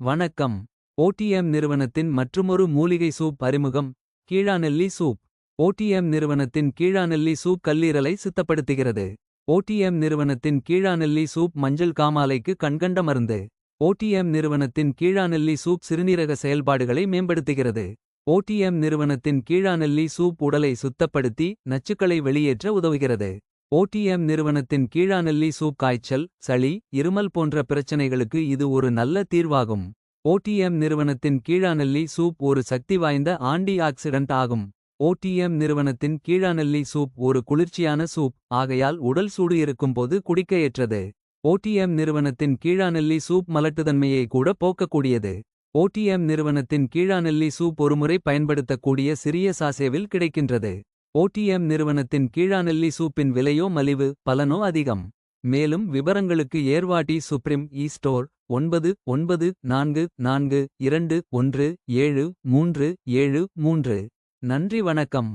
வணக்கம். ஓடிஎம் நிறுவனத்தின் மற்றுமொரு மூலிகை சூப் அறிமுகம். கீழாநெல்லி சூப். ஓடிஎம் நிறுவனத்தின் கீழாநெல்லி சூப் கல்லீரலை சுத்தப்படுத்துகிறது. ஓடிஎம் நிறுவனத்தின் கீழாநெல்லி சூப் மஞ்சள் காமாலைக்கு கண்கண்ட மருந்து. ஓடிஎம் நிறுவனத்தின் கீழாநெல்லி சூப் சிறுநீரக செயல்பாடுகளை மேம்படுத்துகிறது. ஓடிஎம் நிறுவனத்தின் கீழாநெல்லி சூப் உடலை சுத்தப்படுத்தி நச்சுக்களை வெளியேற்ற உதவுகிறது. ஓடிஎம் நிறுவனத்தின் கீழாநெல்லி சூப் காய்ச்சல் சளி இருமல் போன்ற பிரச்சனைகளுக்கு இது ஒரு நல்ல தீர்வாகும். ஓடிஎம் நிறுவனத்தின் கீழாநெல்லி சூப் ஒரு சக்தி வாய்ந்த ஆன்டி ஆக்சிடென்ட் ஆகும் ஓடிஎம் நிறுவனத்தின் கீழாநெல்லி சூப் ஒரு குளிர்ச்சியான சூப் ஆகையால் உடல் சூடு இருக்கும்போது குடிக்க ஏற்றது ஓடிஎம் நிறுவனத்தின் கீழாநெல்லி சூப் மலட்டுதன்மையை கூட போக்கக்கூடியது. ஓடிஎம் நிறுவனத்தின் கீழாநெல்லி சூப் ஒருமுறை பயன்படுத்தக்கூடிய சிறிய சாசேவில் கிடைக்கின்றது. ஓடிஎம் நிறுவனத்தின் கீழாநெல்லி சூப்பின் விலையோ மலிவு பலனோ அதிகம். மேலும் விவரங்களுக்கு ஏர்வாடி சுப்ரீம் இ ஸ்டோர் ஒன்பது ஒன்பது நான்கு நான்கு இரண்டு ஒன்று ஏழு மூன்று ஏழு மூன்று. நன்றி வணக்கம்.